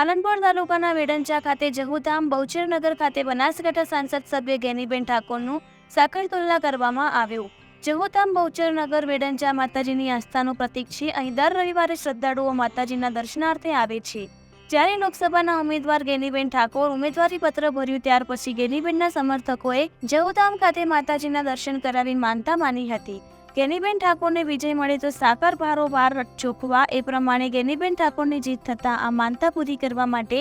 પાલનપુર તાલુકાના વેડંચા ખાતે જહુધામ બહુચરનગર ખાતે બનાસકાંઠા સાંસદ સભ્ય ગેનીબેન ઠાકોરનું સાકર તુલના કરવામાં આવ્યું. જહુધામ બહુચરનગર વેડંચા માતાજીની આસ્થાનું પ્રતીક છે. અહીં દર રવિવારે શ્રદ્ધાળુઓ માતાજીના દર્શનાર્થે આવે છે. જ્યારે લોકસભાના ઉમેદવાર ગેનીબેન ઠાકોર ઉમેદવારી પત્ર ભર્યું ત્યાર પછી ગેનીબેનના સમર્થકોએ જહુધામ ખાતે માતાજીના દર્શન કરાવી માનતા માની હતી. ગેનીબેન ઠાકોરને વિજય મળે તો સાકર ભારો વાર ચોખવા. એ પ્રમાણે ગેનીબેન ઠાકોરની જીત થતાં આ માનતા પૂરી કરવા માટે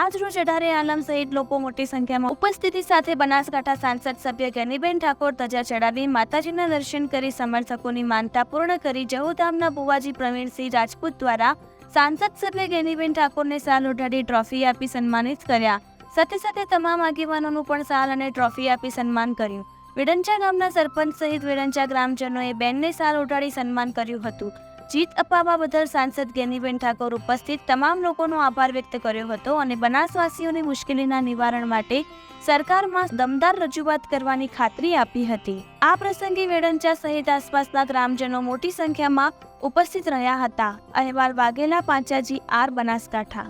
આજ રોજ અઢારે આલમ સહિત લોકો મોટી સંખ્યામાં ઉપસ્થિતિ સાથે બનાસકાંઠા સાંસદ સભ્ય ગેનીબેન ઠાકોર ધજા ચડાવી માતાજીના દર્શન કરી સમર્થકોની માનતા પૂર્ણ કરી. જહુધામના બુવાજી પ્રવીણસિંહ રાજપૂત દ્વારા સાંસદ સભ્ય ગેનીબેન ઠાકોરને સાલ ઉઢાડી ટ્રોફી આપી સન્માનિત કર્યા. સાથે સાથે તમામ આગેવાનોનું પણ સાલ અને ટ્રોફી આપી સન્માન કર્યું. વેડંચા ગામના સરપંચ સહિત વેડંચા ગ્રામજનોએ બેનને સાલ ઉઠાડી સન્માન કર્યું હતું. જીત અપાવવા બદલ સાંસદ ગેનીબેન ઠાકોર ઉપસ્થિત તમામ લોકોનો આભાર વ્યક્ત કર્યો હતો અને બનાસવાસીઓની મુશ્કેલીના નિવારણ માટે સરકારમાં દમદાર રજૂઆત કરવાની ખાતરી આપી હતી. આ પ્રસંગે વેડંચા સહિત આસપાસના ગ્રામજનો મોટી સંખ્યામાં ઉપસ્થિત રહ્યા હતા. અહેવાલ વાઘેલા, પાંચાજી, આર, બનાસકાંઠા.